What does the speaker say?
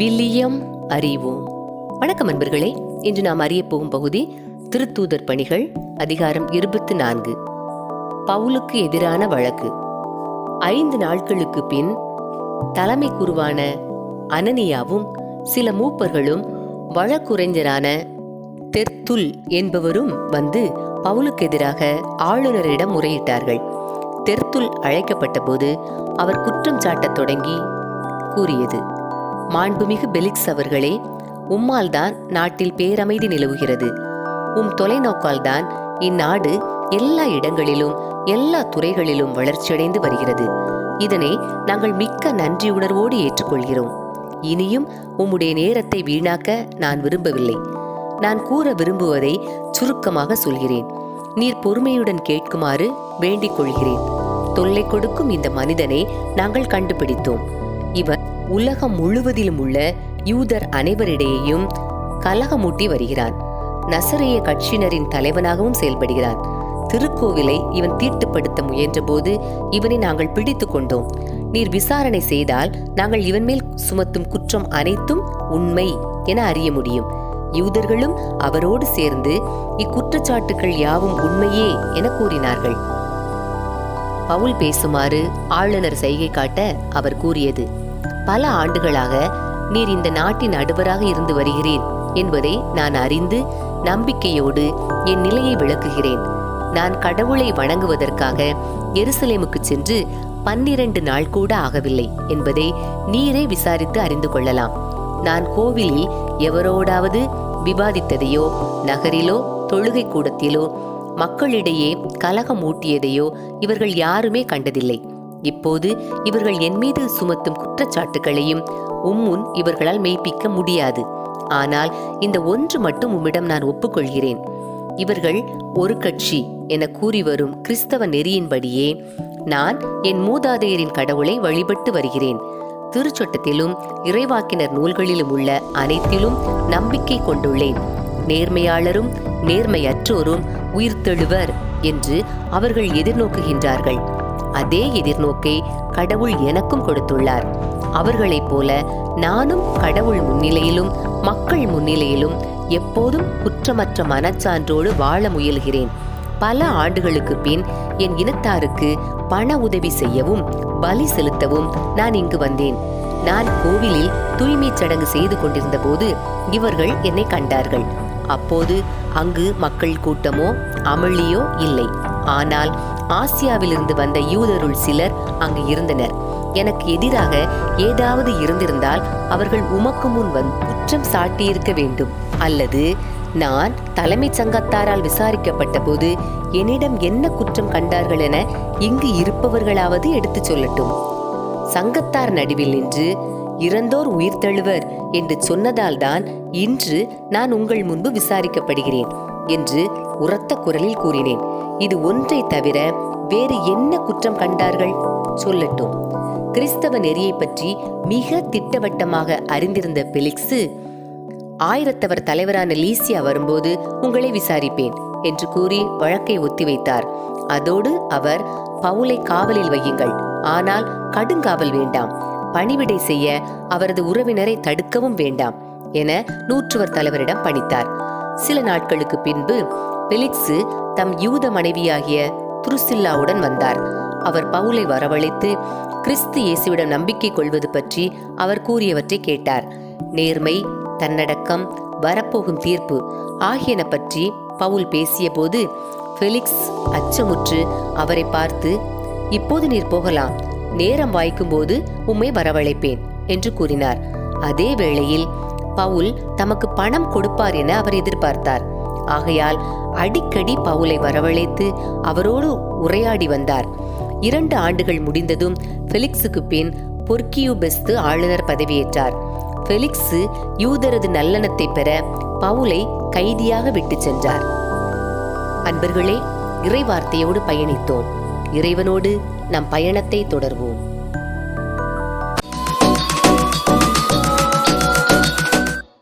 William அறிவோம். வணக்கம் அன்பர்களே இன்று நாம் அறிய போகும் பகுதி திருத்தூதர் பணிகள் அதிகாரம் இருபத்தி நான்கு. பவுலுக்கு எதிரான வழக்கு. ஐந்து நாட்களுக்கு பின் தலைமை குருவான அனனியாவும் சில மூப்பர்களும் வழக்குரைஞரான தெர்த்துல் என்பவரும் வந்து பவுலுக்கு எதிராக ஆளுநரிடம் முறையிட்டார்கள். தெர்த்துல் அழைக்கப்பட்டபோது அவர் குற்றம் சாட்டத் தொடங்கி கூறியது. மாண்புமிகு பெலிக்ஸ் அவர்களே உம்மால் தான் நாட்டில் பேரமைதி நிலவுகிறது. உம் தொலைநோக்கால் தான் இந்நாடு எல்லா இடங்களிலும் எல்லா துறைகளிலும் வளர்ச்சியடைந்து வருகிறது. இதனை நாங்கள் மிக்க நன்றி உணர்வோடு ஏற்றுக்கொள்கிறோம். இனியும் உம்முடைய நேரத்தை வீணாக்க நான் விரும்பவில்லை. நான் கூற விரும்புவதை சுருக்கமாக சொல்கிறேன். நீர் பொறுமையுடன் கேட்குமாறு வேண்டிக் கொள்கிறேன். தொல்லை கொடுக்கும் இந்த மனிதனை நாங்கள் கண்டுபிடித்தோம். இவர் உலகம் முழுவதிலும் உள்ள யூதர் அனைவரிடையேயும் கலகமூட்டி வருகிறான். நசரிய கட்சியினரின் தலைவனாகவும் செயல்படுகிறார் திருக்கோவிலை இவன் தீட்டுப்படுத்த முயன்றபோது இவனை நாங்கள் பிடித்து கொண்டோம். நீர் விசாரணை செய்தால் நாங்கள் இவன் மேல் சுமத்தும் குற்றம் அனைத்தும் உண்மை என அறிய முடியும். யூதர்களும் அவரோடு சேர்ந்து இக்குற்றச்சாட்டுகள் யாவும் உண்மையே என கூறினார்கள். பவுல் பேசுமாறு ஆளுநர் செய்கை காட்ட அவர் கூறியது பல ஆண்டுகளாக நீர் இந்த நாட்டின் நடுவராக இருந்து வருகிறேன் என்பதை நான் அறிந்து நம்பிக்கையோடு என் நிலையை விளக்குகிறேன். நான் கடவுளை வணங்குவதற்காக எருசலேமுக்கு சென்று பன்னிரண்டு நாள் கூட ஆகவில்லை என்பதை நீரே விசாரித்து அறிந்து கொள்ளலாம். நான் கோவிலில் எவரோடாவது விவாதித்ததையோ நகரிலோ தொழுகை கூடத்திலோ மக்களிடையே கலகம் ஊட்டியதையோ இவர்கள் யாருமே கண்டதில்லை. இப்போது இவர்கள் என் மீது சுமத்தும் குற்றச்சாட்டுகளையும் உம்முன் இவர்களால் மெய்ப்பிக்க முடியாது. ஆனால் இந்த ஒன்று மட்டும் உம்மிடம் நான் ஒப்புக்கொள்கிறேன். இவர்கள் ஒரு கட்சி என கூறி வரும் கிறிஸ்தவ நெறியின்படியே நான் என் மூதாதையரின் கடவுளை வழிபட்டு வருகிறேன். திருச்சொட்டத்திலும் இறைவாக்கினர் நூல்களிலும் உள்ள அனைத்திலும் நம்பிக்கை கொண்டுள்ளேன். நேர்மையாளரும் நேர்மையற்றோரும் உயிர்த்தெழுவர் என்று அவர்கள் எதிர்நோக்குகின்றார்கள். அதே எதிர்நோக்கை கடவுள் எனக்கும் கொடுத்துள்ளார். அவர்களைப் போல நானும் கடவுள் முன்னிலையிலும் மக்கள் முன்னிலையிலும் எப்போதும் குற்றமற்ற மனச்சான்றோடு வாழ முயல்கிறேன். பல ஆண்டுகளுக்கு பின் என் இனத்தாருக்கு பண உதவி செய்யவும் பலி செலுத்தவும் நான் இங்கு வந்தேன். நான் கோவிலில் தூய்மை சடங்கு செய்து கொண்டிருந்த போது இவர்கள் என்னை கண்டார்கள். அப்போது அங்கு மக்கள் கூட்டமோ அமளியோ இல்லை. ஆனால் ஆசியாவிலிருந்து வந்த யூதருள் சிலர் அங்கு இருந்தனர். எனக்கு எதிராக ஏதாவது இருந்திருந்தால் அவர்கள் உமக்கு முன் வந்து குற்றம் சாட்டியிருக்க வேண்டும். அல்லது நான் தலைமைச் சங்கத்தாரால் விசாரிக்கப்பட்ட போது என்னிடம் என்ன குற்றம் கண்டார்கள் என இங்கு இருப்பவர்களாவது எடுத்துச் சொல்லட்டும். சங்கத்தார் நடுவில் நின்று இறந்தோர் உயிர்த்தழுவர் என்று சொன்னதால்தான் இன்று நான் உங்கள் முன்பு விசாரிக்கப்படுகிறேன். என்று உரத்த குரலில் கூறினேன். இது ஒன்றை தவிர வேறு என்ன குற்றம் கண்டார்கள்? சொல்லட்டும். கிறிஸ்தவ நெறியை பற்றி மிக திட்டவட்டமாக அறிந்திருந்த பெலிக்ஸு ஆயிரத்தவர் தலைவரான லீசியா வரும்போது உங்களை விசாரிப்பேன் என்று கூறி வழக்கை ஒத்திவைத்தார். அதோடு அவர் பவுலை காவலில் வையுங்கள். ஆனால் கடுங்காவல் வேண்டாம். பணிவிடை செய்ய அவரது உறவினரை தடுக்கவும் வேண்டாம் என நூற்றுவர் தலைவரிடம் பணித்தார். சில நாட்களுக்கு பின்பு பெலிக்ஸு தம் யூத மனைவியாகிய துருசில்லாவுடன் வந்தார். அவர் பவுலை வரவழைத்து கிறிஸ்து இயேசுவிடம் நம்பிக்கை கொள்வது பற்றி அவர் கூறியவற்றை கேட்டார். நேர்மை தன்னடக்கம் வரப்போகும் தீர்ப்பு ஆகியன பற்றி பவுல் பேசியபோது ஃபெலிக்ஸ் அச்சமுற்று அவரை பார்த்து இப்போது நீர் போகலாம். நேரம் வாய்க்கும்போது உம்மை வரவழைப்பேன் என்று கூறினார். அதே வேளையில் பவுல் தமக்கு பணம் கொடுப்பார் என அவர் எதிர்பார்த்தார். ஆகையால் அடிக்கடி பவுலை வரவழைத்து அவரோடு உரையாடி வந்தார். இரண்டு ஆண்டுகள் முடிந்ததும் ஃபெலிக்ஸுக்கு பின் பொர்க்கியூபெஸ்து ஆளுநர் பதவியேற்றார். ஃபெலிக்ஸு யூதரது நல்லெண்ணத்தை பெற பவுலை கைதியாக விட்டுச் சென்றார். அன்பர்களே இறைவார்த்தையோடு பயணித்தோம். இறைவனோடு நம் பயணத்தை தொடர்வோம்.